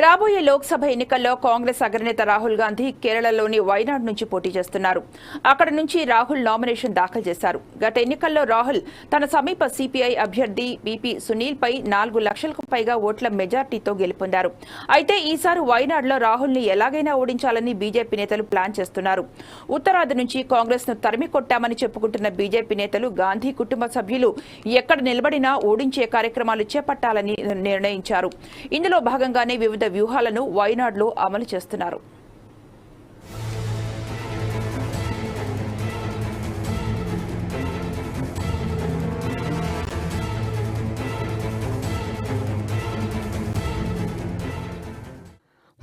రాబోయే లోక్సభ ఎన్నికల్లో కాంగ్రెస్ అగ్రనేత రాహుల్ గాంధీ కేరళలోని వైనాడ్ నుంచి పోటీ చేస్తున్నారు. అక్కడ నుంచి రాహుల్ నామినేషన్ దాఖలు చేశారు. గత ఎన్నికల్లో రాహుల్ తన సమీప సిపిఐ అభ్యర్థి బీపీ సునీల్ పై నాలుగు లక్షలకు పైగా ఓట్ల మెజార్టీతో గెలుపొందారు. అయితే ఈసారి వైనాడ్లో రాహుల్ని ఎలాగైనా ఓడించాలని బీజేపీ నేతలు ప్లాన్ చేస్తున్నారు. ఉత్తరాది నుంచి కాంగ్రెస్ను తరిమి కొట్టామని చెప్పుకుంటున్న బీజేపీ నేతలు గాంధీ కుటుంబ సభ్యులు ఎక్కడ నిలబడినా ఓడించే కార్యక్రమాలు చేపట్టాలని నిర్ణయించారు. ఇందులో భాగంగానే వివిధ వ్యూహాలను వైనాడ్లో అమలు చేస్తున్నారు.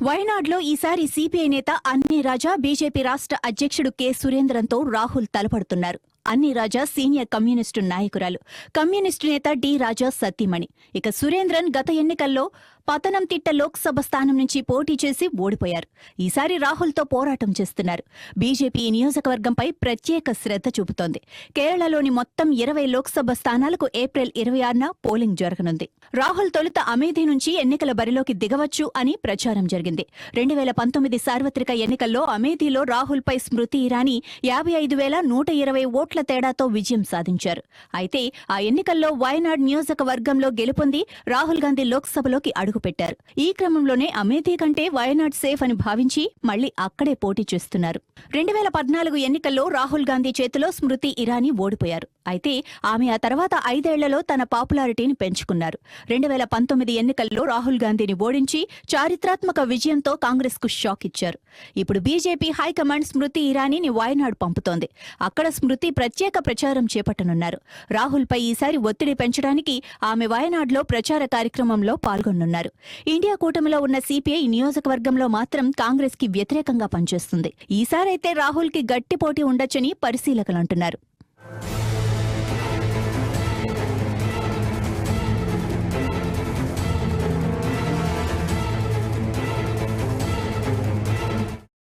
వయనాడ్లో ఈసారి సిపిఐ నేత అన్ని రాజా బీజేపీ రాష్ట్ర అధ్యక్షుడు కె. సురేంద్రంతో రాహుల్ తలపడుతున్నారు. అన్ని రాజా సీనియర్ కమ్యూనిస్టు నాయకురాలు. కమ్యూనిస్టు నేత డి. రాజా సతీమణి. ఇక సురేంద్రన్ గత ఎన్నికల్లో పతనంతిట్ట లోక్సభ స్థానం నుంచి పోటీ చేసి ఓడిపోయారు. ఈసారి రాహుల్తో పోరాటం చేస్తున్నారు. బీజేపీ ఈ నియోజకవర్గంపై ప్రత్యేక శ్రద్ధ చూపుతోంది. కేరళలోని మొత్తం ఇరవై లోక్సభ స్థానాలకు ఏప్రిల్ ఇరవై ఆరున పోలింగ్ జరగనుంది. రాహుల్ తొలుత అమేధి నుంచి ఎన్నికల బరిలోకి దిగవచ్చు అని ప్రచారం జరిగింది. రెండు వేల పంతొమ్మిది సార్వత్రిక ఎన్నికల్లో అమేధిలో రాహుల్ పై స్మృతి ఇరానీ యాభై ఐదు వేల నూట ఇరవై ఓట్ల తేడాతో విజయం సాధించారు. అయితే ఆ ఎన్నికల్లో వయనాడ్ నియోజకవర్గంలో గెలుపొంది రాహుల్ గాంధీ లోక్సభలోకి అడుగుపెట్టారు. ఈ క్రమంలోనే అమేథీ కంటే వయనాడ్ సేఫ్ అని భావించి మళ్ళీ అక్కడే పోటీ చేస్తున్నారు. రెండు వేల పద్నాలుగు ఎన్నికల్లో రాహుల్ గాంధీ చేతిలో స్మృతి ఇరానీ ఓడిపోయారు. అయితే ఆమె ఆ తర్వాత ఐదేళ్ళలో తన పాపులారిటీని పెంచుకున్నారు. రెండు వేల పంతొమ్మిది ఎన్నికల్లో రాహుల్ గాంధీని ఓడించి చారిత్రాత్మక విజయంతో కాంగ్రెస్కు షాక్ ఇచ్చారు. ఇప్పుడు బీజేపీ హైకమాండ్ స్మృతి ఇరానీని వాయనాడు పంపుతోంది. అక్కడ స్మృతి ప్రత్యేక ప్రచారం చేపట్టనున్నారు. రాహుల్ పై ఈసారి ఒత్తిడి పెంచడానికి ఆమె వాయనాడులో ప్రచార కార్యక్రమంలో పాల్గొనున్నారు. ఇండియా కూటమిలో ఉన్న సిపిఐ నియోజకవర్గంలో మాత్రం కాంగ్రెస్కి వ్యతిరేకంగా పనిచేస్తుంది. ఈసారైతే రాహుల్కి గట్టి పోటీ ఉండొచ్చని పరిశీలకులు అంటున్నారు.